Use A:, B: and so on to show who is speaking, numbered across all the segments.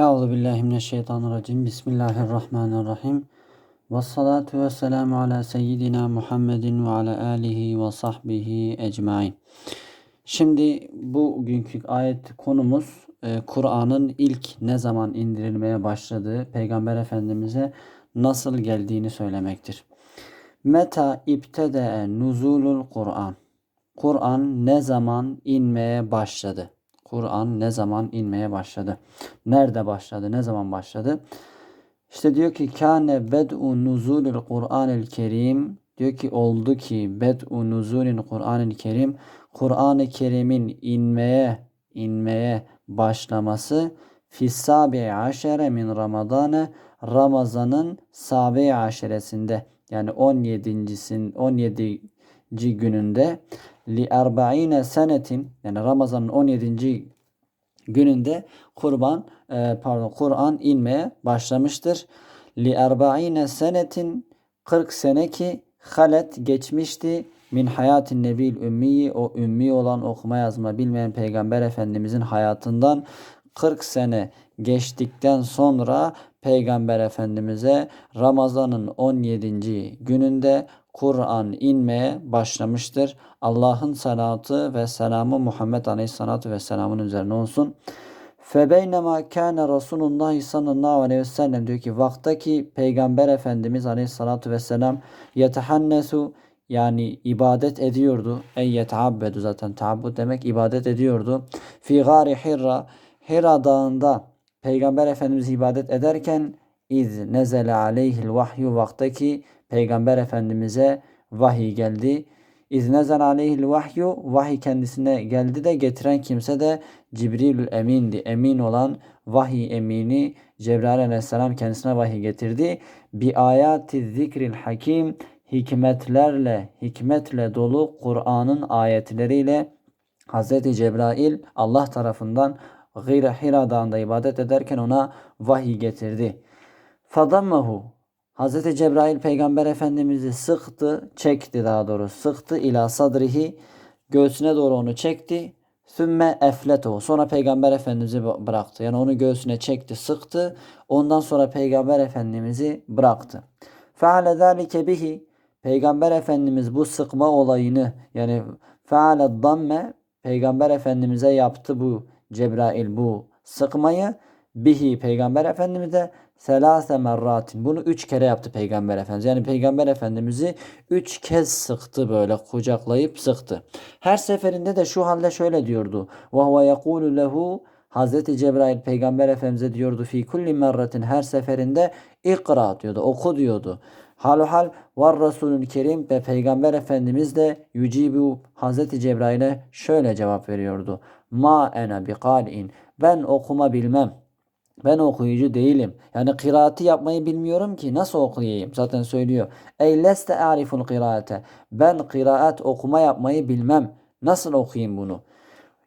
A: Euzu billahi mineşşeytanirracim. Bismillahirrahmanirrahim. Ve salatu ve selamu ala seyyidina Muhammedin ve ala alihi ve sahbihi ecmain. Şimdi bugünkü ayet konumuz e, Kur'an'ın ilk ne zaman indirilmeye başladığı, Peygamber Efendimiz'e nasıl geldiğini söylemektir. Meta ibtede nuzulul Kur'an. Kur'an ne zaman inmeye başladı? Kur'an ne zaman inmeye başladı? Nerede başladı? Ne zaman başladı? İşte diyor ki kâne bed'u nuzulil Kur'anil Kerim diyor ki oldu ki bed'u nuzulil Kur'anil Kerim Kur'an-ı Kerim'in inmeye inmeye başlaması fissabi aşere min Ramazan'ı Ramazan'ın sabi aşeresinde yani 17.sin 17. gününde li erba'ine senetin yani Ramazan'ın 17. gününde kurban e, pardon Kur'an inmeye başlamıştır. Li erba'ine senetin 40 sene ki halet geçmişti min hayatin nebil ümmiyi o ümmi olan okuma yazma bilmeyen peygamber efendimizin hayatından 40 sene geçtikten sonra peygamber efendimize Ramazan'ın 17. gününde Kur'an inmeye başlamıştır. Allah'ın salatı ve selamı Muhammed Aleyhisselatü Vesselam'ın üzerine olsun. Febeynema kâne Resulullah sallallahu aleyhi ve sellem diyor ki vaktaki Peygamber Efendimiz Aleyhisselatü Vesselam yetehannesu yani ibadet ediyordu. Ey yeteabbedu zaten taabbud demek ibadet ediyordu. Fi gari Hirra Hira dağında Peygamber Efendimiz ibadet ederken iz nezele aleyhil vahyu vaktaki Peygamber Efendimiz'e vahiy geldi. İznezan aleyhil vahyu vahiy kendisine geldi de getiren kimse de Cibrilül emindi. Emin olan vahiy emini Cebrail aleyhisselam kendisine vahiy getirdi. Bi ayati zikril hakim hikmetlerle hikmetle dolu Kur'an'ın ayetleriyle Hz. Cebrail Allah tarafından Hira dağında ibadet ederken ona vahiy getirdi. Fadammahu Hz. Cebrail Peygamber Efendimiz'i sıktı, çekti daha doğrusu sıktı ila sadrihi göğsüne doğru onu çekti. Sümme efleto. Sonra Peygamber Efendimiz'i bıraktı. Yani onu göğsüne çekti, sıktı. Ondan sonra Peygamber Efendimiz'i bıraktı. Feale zâlike bihi. Peygamber Efendimiz bu sıkma olayını yani feale damme Peygamber Efendimiz'e yaptı bu Cebrail bu sıkmayı bihi Peygamber Efendimiz'e selase merratin. Bunu üç kere yaptı Peygamber Efendimiz. Yani Peygamber Efendimiz'i üç kez sıktı böyle kucaklayıp sıktı. Her seferinde de şu halde şöyle diyordu. Ve huve yekulu lehu Hazreti Cebrail Peygamber Efendimiz'e diyordu fi kulli merratin her seferinde ikra diyordu oku diyordu. Halu hal var Resulün Kerim ve Peygamber Efendimiz de yücibu Hazreti Cebrail'e şöyle cevap veriyordu. Ma ene biqal'in ben okuma bilmem. Ben okuyucu değilim. Yani kıraati yapmayı bilmiyorum ki nasıl okuyayım? Zaten söylüyor. Ey leste ariful kıraate. Ben kıraat okuma yapmayı bilmem. Nasıl okuyayım bunu?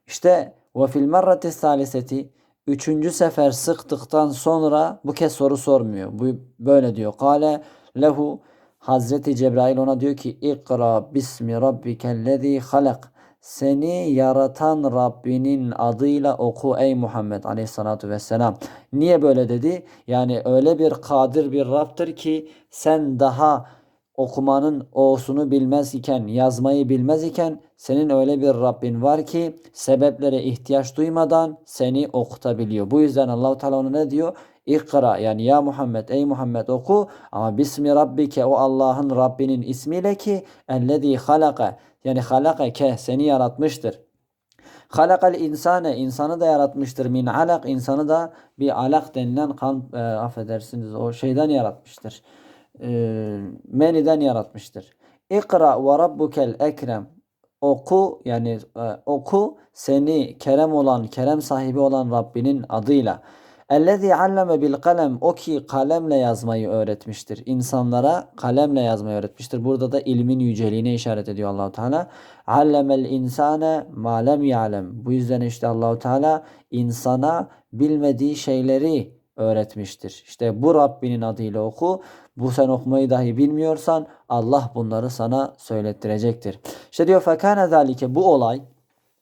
A: İşte ve fil merrati saliseti üçüncü sefer sıktıktan sonra bu kez soru sormuyor. Bu böyle diyor. Kale lehu Hazreti Cebrail ona diyor ki İkra bismi rabbikellezi halak seni yaratan Rabbinin adıyla oku ey Muhammed aleyhissalatu vesselam. Niye böyle dedi? Yani öyle bir kadir bir Rab'tır ki sen daha okumanın o'sunu bilmez iken, yazmayı bilmez iken senin öyle bir Rabbin var ki sebeplere ihtiyaç duymadan seni okutabiliyor. Bu yüzden Allahu Teala ona ne diyor? İkra yani ya Muhammed ey Muhammed oku ama bismi rabbike o Allah'ın Rabbinin ismiyle ki ellezî halaka yani halakake seni yaratmıştır. Halakal insane insanı da yaratmıştır. Min alak insanı da bir alak denilen kan e, affedersiniz o şeyden yaratmıştır. E, meniden yaratmıştır. İkra ve rabbukel ekrem oku yani e, oku seni kerem olan kerem sahibi olan Rabbinin adıyla. Ellezî alleme bil kalem o ki kalemle yazmayı öğretmiştir. İnsanlara kalemle yazmayı öğretmiştir. Burada da ilmin yüceliğine işaret ediyor Allahu Teala. Allemel insane ma lem ya'lem. Bu yüzden işte Allahu Teala insana bilmediği şeyleri öğretmiştir. İşte bu Rabbinin adıyla oku. Bu sen okumayı dahi bilmiyorsan Allah bunları sana söylettirecektir. İşte diyor fekâne zâlike bu olay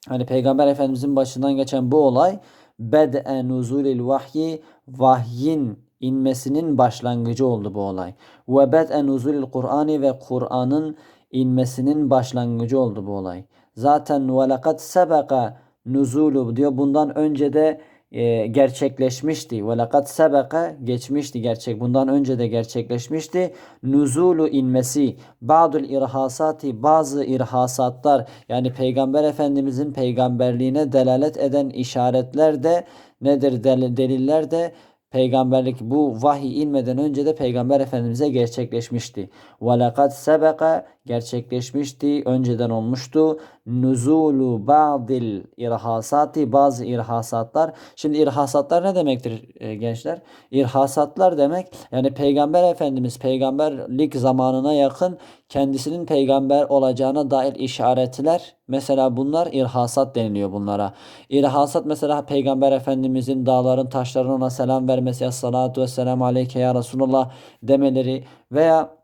A: hani Peygamber Efendimizin başından geçen bu olay bed'e nuzulil vahyi vahyin inmesinin başlangıcı oldu bu olay. Ve bed'e nuzulil Kur'ani ve Kur'an'ın inmesinin başlangıcı oldu bu olay. Zaten ve lekad sebeka nuzulu diyor. Bundan önce de e, gerçekleşmişti. Ve lekad sebeka geçmişti gerçek. Bundan önce de gerçekleşmişti. Nuzulu inmesi. Ba'dul irhasati bazı irhasatlar yani Peygamber Efendimizin peygamberliğine delalet eden işaretler de nedir? Del- deliller de peygamberlik bu vahiy inmeden önce de peygamber efendimize gerçekleşmişti. Ve lekad sebeka gerçekleşmişti, önceden olmuştu. Nuzulu ba'dil irhasati bazı irhasatlar. Şimdi irhasatlar ne demektir e, gençler? İrhasatlar demek yani peygamber efendimiz peygamberlik zamanına yakın kendisinin peygamber olacağına dair işaretler mesela bunlar irhasat deniliyor bunlara. İrhasat mesela peygamber efendimizin dağların taşların ona selam vermesi esselatu vesselamu aleyke ya Resulullah demeleri veya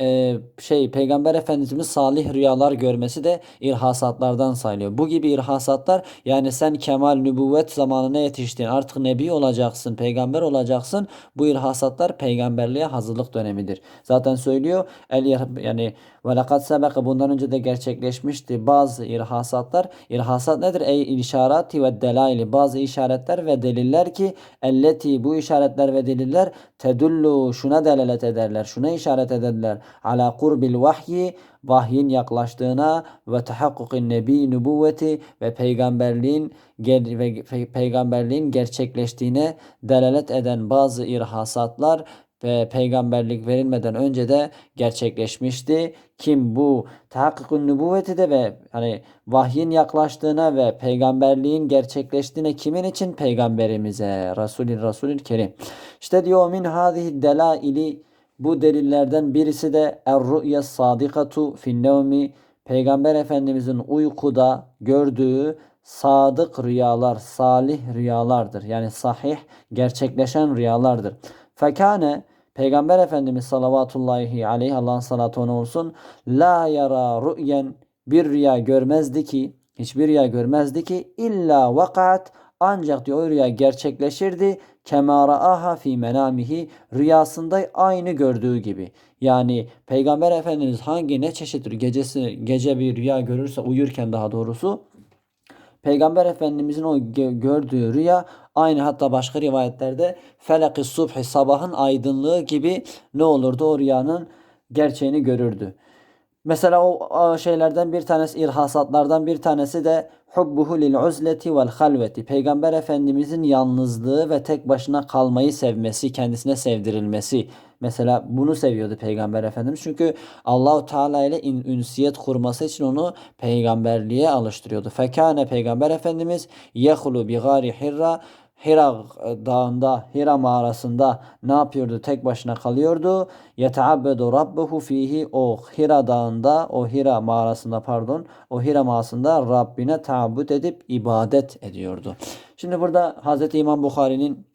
A: e, şey Peygamber Efendimiz salih rüyalar görmesi de irhasatlardan sayılıyor. Bu gibi irhasatlar yani sen kemal nübüvvet zamanına yetiştin artık nebi olacaksın peygamber olacaksın bu irhasatlar peygamberliğe hazırlık dönemidir. Zaten söylüyor el yani ve sebeka bundan önce de gerçekleşmişti bazı irhasatlar. İrhasat nedir? Ey işarati ve delaili bazı işaretler ve deliller ki elleti bu işaretler ve deliller tedullu şuna delalet ederler. Şuna işaret ederler. Ala kurbil vahyi vahyin yaklaştığına ve tahakkukin nebi nübüvveti ve peygamberliğin ve peygamberliğin gerçekleştiğine delalet eden bazı irhasatlar ve peygamberlik verilmeden önce de gerçekleşmişti. Kim bu tahakkukun nübüvveti de ve hani vahyin yaklaştığına ve peygamberliğin gerçekleştiğine kimin için? Peygamberimize. Resulil Resulil Kerim. İşte diyor min hadihi delaili bu delillerden birisi de er-ru'ya sadikatu fin nevmi Peygamber Efendimizin uykuda gördüğü sadık rüyalar, salih rüyalardır. Yani sahih, gerçekleşen rüyalardır. Fekane Peygamber Efendimiz salavatullahi aleyhi Allah'ın salatı ona olsun. La yara ru'yen bir rüya görmezdi ki hiçbir rüya görmezdi ki illa vakat ancak diyor o rüya gerçekleşirdi. Kemara aha fi menamihi rüyasında aynı gördüğü gibi. Yani Peygamber Efendimiz hangi ne çeşittir gecesi gece bir rüya görürse uyurken daha doğrusu Peygamber Efendimizin o gördüğü rüya aynı hatta başka rivayetlerde felaki subhi sabahın aydınlığı gibi ne olurdu o rüyanın gerçeğini görürdü. Mesela o şeylerden bir tanesi irhasatlardan bir tanesi de hubbuhu lil uzleti vel halveti. Peygamber Efendimizin yalnızlığı ve tek başına kalmayı sevmesi, kendisine sevdirilmesi. Mesela bunu seviyordu Peygamber Efendimiz. Çünkü Allahu Teala ile ünsiyet kurması için onu peygamberliğe alıştırıyordu. Fekane Peygamber Efendimiz yehulu bi gari hirra Hira dağında, Hira mağarasında ne yapıyordu? Tek başına kalıyordu. Yeteabbedu rabbuhu fihi o Hira dağında, o Hira mağarasında pardon, o Hira mağarasında Rabbine taabbut edip ibadet ediyordu. Şimdi burada Hz. İmam Bukhari'nin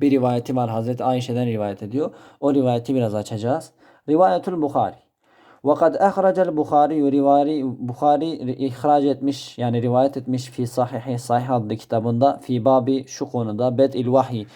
A: bir rivayeti var. Hazreti Ayşe'den rivayet ediyor. O rivayeti biraz açacağız. Rivayetul Bukhari. Kad ehracel Bukhari rivari Bukhari ihraç etmiş yani rivayet etmiş fi sahihi sahih adlı kitabında fi babi konuda bed'il vahiy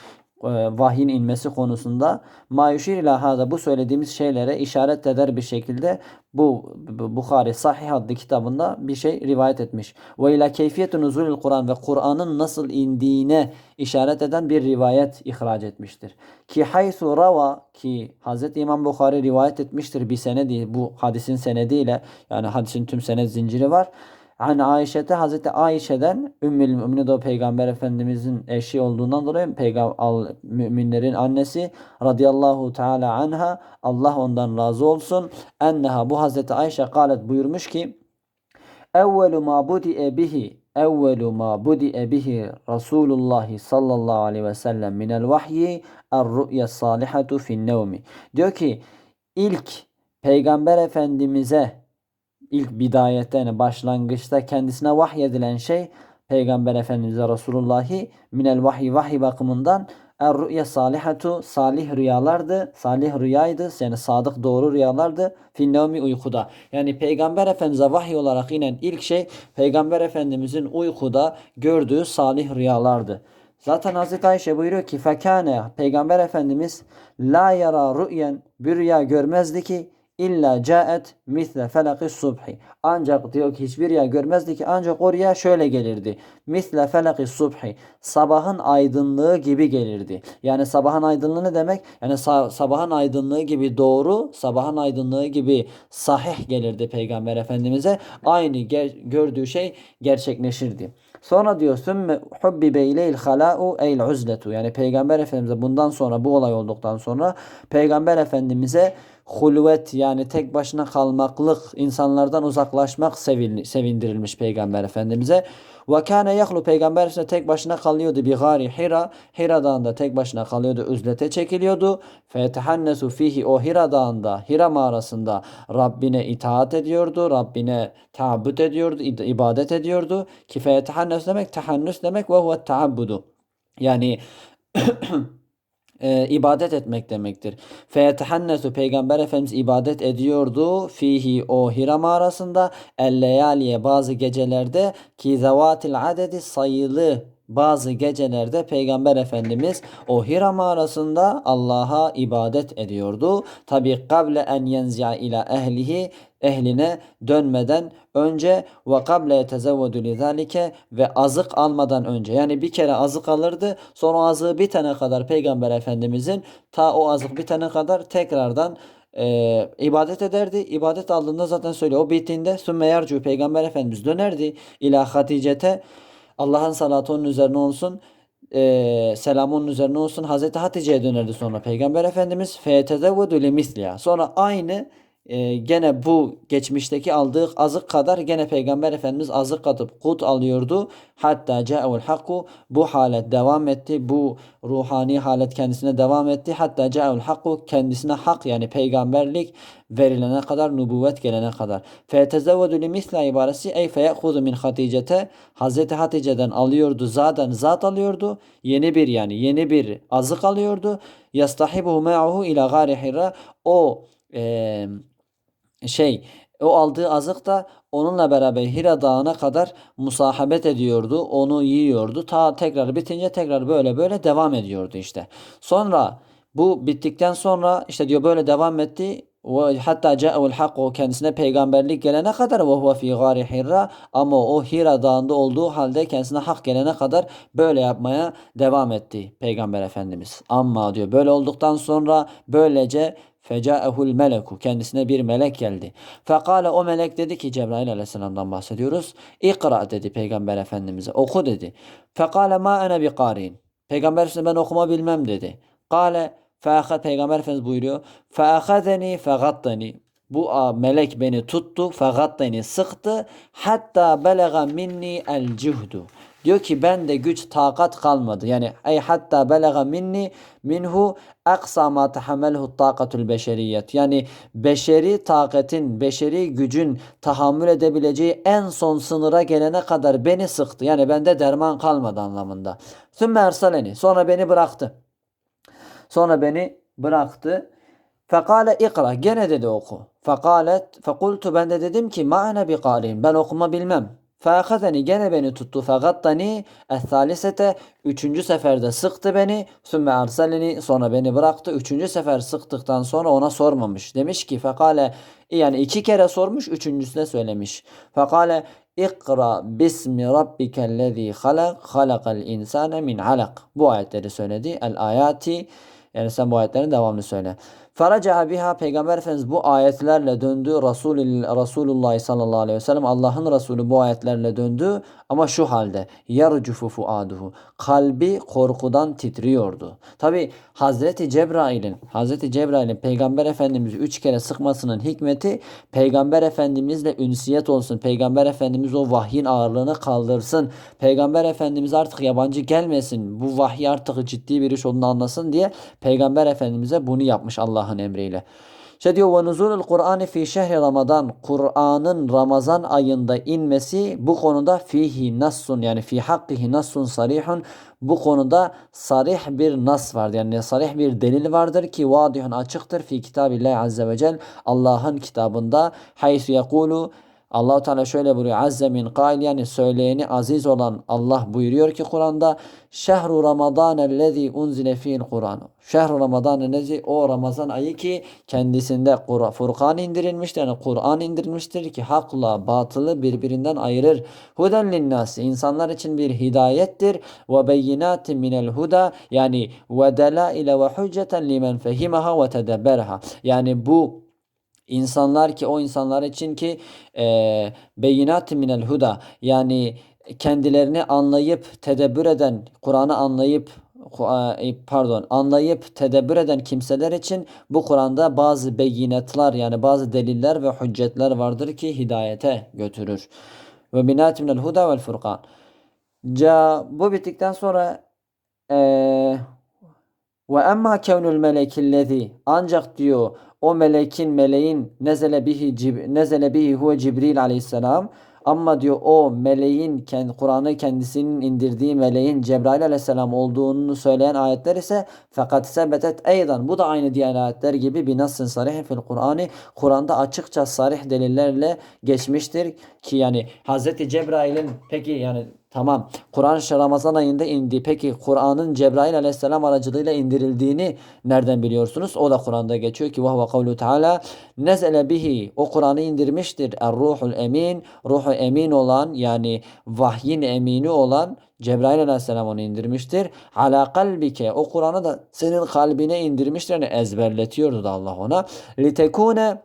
A: vahyin inmesi konusunda mayuşir ila hada bu söylediğimiz şeylere işaret eder bir şekilde bu Bukhari Sahih adlı kitabında bir şey rivayet etmiş. Ve ila keyfiyetun nuzulül Kur'an ve Kur'an'ın nasıl indiğine işaret eden bir rivayet ihraç etmiştir. Ki haythu rava ki Hz. İmam Bukhari rivayet etmiştir bir senedi bu hadisin senediyle yani hadisin tüm senet zinciri var. Hani Ayşe'te Hazreti Ayşe'den Ümmül Müminin o Peygamber Efendimizin eşi olduğundan dolayı peygamber müminlerin annesi radıyallahu teala anha Allah ondan razı olsun. Enneha bu Hazreti Ayşe kalet buyurmuş ki Evvelu ma budi'e bihi evvelu ma budi'e bihi Resulullah sallallahu aleyhi ve sellem minel vahyi er-ru'ya salihatu fin nevmi. Diyor ki ilk Peygamber Efendimiz'e ilk bidayette yani başlangıçta kendisine vahyedilen şey Peygamber Efendimiz'e Resulullah'i minel vahiy vahiy bakımından er rüya salihatu salih rüyalardı. Salih rüyaydı. Yani sadık doğru rüyalardı. Finnevmi uykuda. Yani Peygamber Efendimiz'e vahiy olarak inen ilk şey Peygamber Efendimiz'in uykuda gördüğü salih rüyalardı. Zaten Hazreti Ayşe buyuruyor ki fekane Peygamber Efendimiz la yara rü'yen bir rüya görmezdi ki illa caet misle felakis subhi. Ancak diyor ki hiçbir rüya görmezdi ki ancak o şöyle gelirdi. Misle felakis subhi. Sabahın aydınlığı gibi gelirdi. Yani sabahın aydınlığı ne demek? Yani sa- sabahın aydınlığı gibi doğru, sabahın aydınlığı gibi sahih gelirdi Peygamber Efendimiz'e. Aynı gördüğü şey gerçekleşirdi. Sonra diyor sümme hubbibe ileyl hala'u eyl uzletu. Yani Peygamber Efendimiz'e bundan sonra bu olay olduktan sonra Peygamber Efendimiz'e hulvet yani tek başına kalmaklık, insanlardan uzaklaşmak sevin- sevindirilmiş Peygamber Efendimiz'e. Ve kâne yahlu Peygamber Efendimiz tek başına kalıyordu bir gari Hira. Hira Dağı'nda tek başına kalıyordu. Üzlete çekiliyordu. Fetehannesu fihi o Hira Dağı'nda, Hira mağarasında Rabbine itaat ediyordu. Rabbine taabbüt ediyordu, ibadet ediyordu. Ki fetehannesu demek tehannüs demek ve huve taabbudu. Yani e, ibadet etmek demektir. Feyetehannesu Peygamber Efendimiz ibadet ediyordu. Fihi o Hira mağarasında elleyaliye bazı gecelerde ki zevatil adedi sayılı bazı gecelerde Peygamber Efendimiz o Hira mağarasında Allah'a ibadet ediyordu. Tabi kable en yenzi'a ila ehlihi ehline dönmeden önce ve kable yetezevvedu lizalike ve azık almadan önce yani bir kere azık alırdı sonra azığı bitene kadar Peygamber Efendimizin ta o azık bitene kadar tekrardan e, ibadet ederdi. İbadet aldığında zaten söylüyor. O bittiğinde sümme yercu Peygamber Efendimiz dönerdi ila Hatice'te Allah'ın salatı onun üzerine olsun. E, selamı onun üzerine olsun. Hazreti Hatice'ye dönerdi sonra Peygamber Efendimiz. Fetezevvedu limisliha. Sonra aynı e, gene bu geçmişteki aldığı azık kadar gene Peygamber Efendimiz azık atıp kut alıyordu. Hatta ca'ul hakku bu halet devam etti. Bu ruhani halet kendisine devam etti. Hatta ca'ul hakku kendisine hak yani peygamberlik verilene kadar, nübüvvet gelene kadar. Fetezevvedu limisla ibaresi ey feyehuzu min Hatice'te Hazreti Hatice'den alıyordu. Zaten zat alıyordu. Yeni bir yani yeni bir azık alıyordu. Yastahibuhu ma'ahu ila gari hira. O eee şey o aldığı azık da onunla beraber Hira Dağı'na kadar musahabet ediyordu. Onu yiyordu. Ta tekrar bitince tekrar böyle böyle devam ediyordu işte. Sonra bu bittikten sonra işte diyor böyle devam etti. Ve hatta ca'ul hak o kendisine peygamberlik gelene kadar ve huve fi gari Hira ama o Hira Dağı'nda olduğu halde kendisine hak gelene kadar böyle yapmaya devam etti Peygamber Efendimiz. Ama diyor böyle olduktan sonra böylece Fecaehul meleku kendisine bir melek geldi. Fekale o melek dedi ki Cebrail aleyhisselamdan bahsediyoruz. İkra dedi Peygamber Efendimiz'e oku dedi. Fekale ma ene bi karin. Peygamber Efendimiz ben okuma bilmem dedi. Kale feahad Peygamber Efendimiz buyuruyor. Feahadeni fegattani. Bu a, melek beni tuttu, fegattani sıktı. Hatta belega minni el cihdu. Diyor ki ben de güç takat kalmadı. Yani ey hatta belega minni minhu aksa ma tahammelhu takatul beşeriyet. Yani beşeri takatin, beşeri gücün tahammül edebileceği en son sınıra gelene kadar beni sıktı. Yani bende derman kalmadı anlamında. Sümme ersaleni. Sonra beni bıraktı. Sonra beni bıraktı. Fekale ikra. Gene dedi oku. Fekalet. Fekultu ben de dedim ki ma ene bi karin. Ben okuma bilmem. Feakazeni gene beni tuttu. Fegattani es-salisete. Üçüncü seferde sıktı beni. Sümme arsaleni. Sonra beni bıraktı. Üçüncü sefer sıktıktan sonra ona sormamış. Demiş ki fekale yani iki kere sormuş. Üçüncüsüne söylemiş. Fekale İkra bismi rabbikellezi halak halakal insane min alak. Bu ayetleri söyledi. El ayati yani sen bu ayetlerin devamını söyle. Faraca biha Peygamber Efendimiz bu ayetlerle döndü. Resulullah, Resulullah sallallahu aleyhi ve sellem Allah'ın Resulü bu ayetlerle döndü. Ama şu halde yercufu fuaduhu. Kalbi korkudan titriyordu. Tabi Hazreti Cebrail'in Hazreti Cebrail'in Peygamber Efendimiz üç kere sıkmasının hikmeti Peygamber Efendimizle ünsiyet olsun. Peygamber Efendimiz o vahyin ağırlığını kaldırsın. Peygamber Efendimiz artık yabancı gelmesin. Bu vahiy artık ciddi bir iş olduğunu anlasın diye Peygamber Efendimiz'e bunu yapmış Allah'ın emriyle. İşte diyor ve nuzulul Kur'an fi şehri Ramazan. Kur'an'ın Ramazan ayında inmesi bu konuda fihi nassun yani fi hakkihi nassun sarihun. Bu konuda sarih bir nas vardır. Yani sarih bir delil vardır ki vadihun açıktır fi kitabillahi azze ve cel. Allah'ın kitabında haysu yekulu Allahu Teala şöyle buyuruyor. Azze min kail yani söyleyeni aziz olan Allah buyuruyor ki Kur'an'da Şehru Ramazan ellezî unzile fi'l Kur'an. Şehru Ramazan ellezî o Ramazan ayı ki kendisinde Kur- Furkan indirilmiştir. Yani Kur'an indirilmiştir ki hakla batılı birbirinden ayırır. Huden linnâsi insanlar için bir hidayettir. Ve beyinatin minel huda yani ve delaile ve hücceten limen fehimaha ve tedebberha. Yani bu İnsanlar ki o insanlar için ki e, beyinat minel huda yani kendilerini anlayıp tedebbür eden, Kur'an'ı anlayıp e, pardon anlayıp tedebbür eden kimseler için bu Kur'an'da bazı beyinatlar yani bazı deliller ve hüccetler vardır ki hidayete götürür. Ve binat minel huda vel furkan. Ca bu bittikten sonra eee ve emma kevnul melekillezi ancak diyor o melekin meleğin nezele bihi cib, nezele bihi huve Cibril aleyhisselam. Ama diyor o meleğin Kur'an'ı kendisinin indirdiği meleğin Cebrail aleyhisselam olduğunu söyleyen ayetler ise fakat sebetet eydan. Bu da aynı diğer ayetler gibi bir nasın sarih fil Kur'an'ı Kur'an'da açıkça sarih delillerle geçmiştir ki yani Hazreti Cebrail'in peki yani Tamam. Kur'an Ramazan ayında indi. Peki Kur'an'ın Cebrail aleyhisselam aracılığıyla indirildiğini nereden biliyorsunuz? O da Kur'an'da geçiyor ki vahve kavlu teala nezele bihi o Kur'an'ı indirmiştir. Er ruhul emin ruhu emin olan yani vahyin emini olan Cebrail aleyhisselam onu indirmiştir. Ala kalbike o Kur'an'ı da senin kalbine indirmiştir. Yani ezberletiyordu da Allah ona. Litekune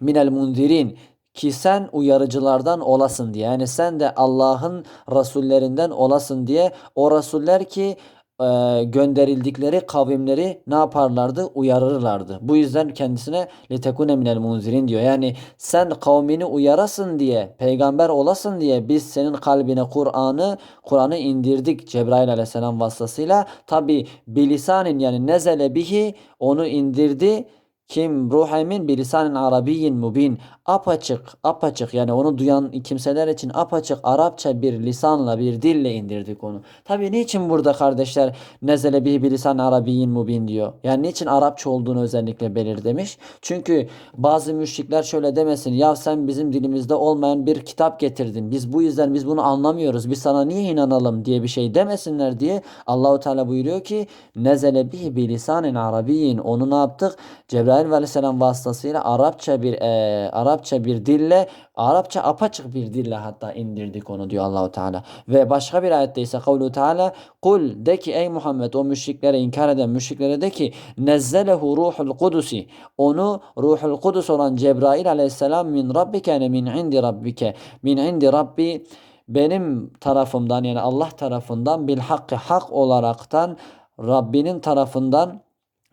A: minel mundirin ki sen uyarıcılardan olasın diye. Yani sen de Allah'ın rasullerinden olasın diye o rasuller ki e, gönderildikleri kavimleri ne yaparlardı? Uyarırlardı. Bu yüzden kendisine litekune minel munzirin diyor. Yani sen kavmini uyarasın diye, peygamber olasın diye biz senin kalbine Kur'an'ı Kur'an'ı indirdik Cebrail aleyhisselam vasıtasıyla. Tabi bilisanin yani nezele bihi onu indirdi kim ruh emin bilisanin arabiyyin mubin apaçık apaçık yani onu duyan kimseler için apaçık Arapça bir lisanla bir dille indirdik onu. Tabi niçin burada kardeşler nezele bihi bilisan arabiyyin mubin diyor. Yani niçin Arapça olduğunu özellikle belir demiş. Çünkü bazı müşrikler şöyle demesin ya sen bizim dilimizde olmayan bir kitap getirdin. Biz bu yüzden biz bunu anlamıyoruz. Biz sana niye inanalım diye bir şey demesinler diye Allahu Teala buyuruyor ki nezele bihi bilisanin arabiyyin onu ne yaptık? Cebrail ve Aleyhisselam vasıtasıyla Arapça bir e, Arapça bir dille Arapça apaçık bir dille hatta indirdik onu diyor Allahu Teala. Ve başka bir ayette ise kavlu Teala kul de ki ey Muhammed o müşriklere inkar eden müşriklere de ki nezzelehu ruhul kudusi onu ruhul kudus olan Cebrail aleyhisselam min rabbike yani min indi rabbike min indi rabbi benim tarafımdan yani Allah tarafından bil hakkı hak olaraktan Rabbinin tarafından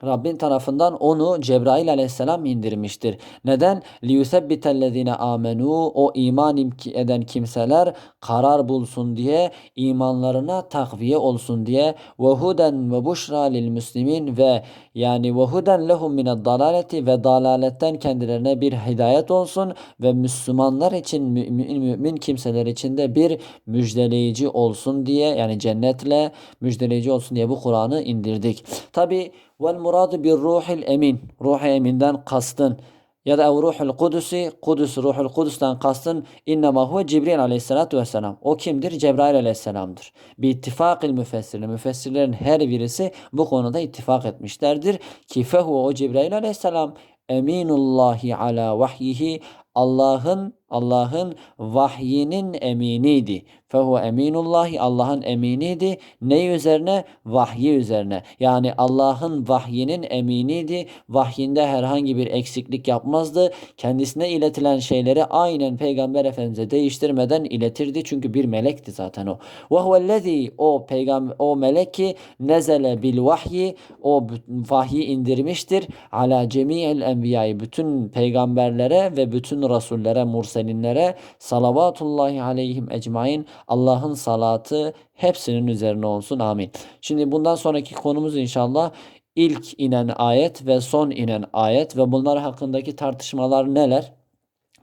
A: Rabbin tarafından onu Cebrail aleyhisselam indirmiştir. Neden? لِيُثَبِّتَ الَّذ۪ينَ آمَنُوا O iman eden kimseler karar bulsun diye, imanlarına takviye olsun diye وَهُدًا وَبُشْرَى لِلْمُسْلِمِينَ ve yani وَهُدًا لَهُمْ مِنَ الضَّلَالَةِ ve dalaletten kendilerine bir hidayet olsun ve Müslümanlar için mümin, mümin kimseler için de bir müjdeleyici olsun diye yani cennetle müjdeleyici olsun diye bu Kur'an'ı indirdik. Tabi Vel muradu bir ruhil emin. Ruh eminden kastın ya da ruhul kudusi, kudüs, ruhul kudüsten kastın innema huve Cibril aleyhissalatu vesselam. O kimdir? Cebrail aleyhisselamdır. Bir ittifakil müfessirin. Müfessirlerin her birisi bu konuda ittifak etmişlerdir. Ki fehu o Cebrail aleyhisselam eminullahi ala vahyihi Allah'ın Allah'ın vahyinin eminiydi. Fehu eminullahi Allah'ın eminiydi. Ne üzerine? Vahyi üzerine. Yani Allah'ın vahyinin eminiydi. Vahyinde herhangi bir eksiklik yapmazdı. Kendisine iletilen şeyleri aynen Peygamber Efendimiz'e değiştirmeden iletirdi. Çünkü bir melekti zaten o. Ve huvellezî o peygamber o melek ki nezele bil vahyi o vahyi indirmiştir. Ala cemi'il enbiyayı bütün peygamberlere ve bütün rasullere mursel murselinlere salavatullahi aleyhim ecmain Allah'ın salatı hepsinin üzerine olsun amin. Şimdi bundan sonraki konumuz inşallah ilk inen ayet ve son inen ayet ve bunlar hakkındaki tartışmalar neler?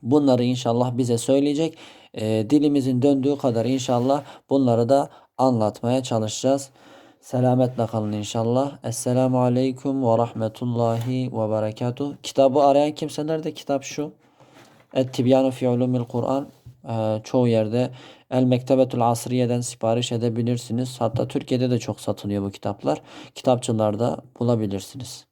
A: Bunları inşallah bize söyleyecek. E, dilimizin döndüğü kadar inşallah bunları da anlatmaya çalışacağız. Selametle kalın inşallah. Esselamu Aleyküm ve Rahmetullahi ve Berekatuhu. Kitabı arayan kimse nerede? Kitap şu. Et-Tibyanu fi ulumil Kur'an e, çoğu yerde El Mektebetul Asriye'den sipariş edebilirsiniz. Hatta Türkiye'de de çok satılıyor bu kitaplar. Kitapçılarda bulabilirsiniz.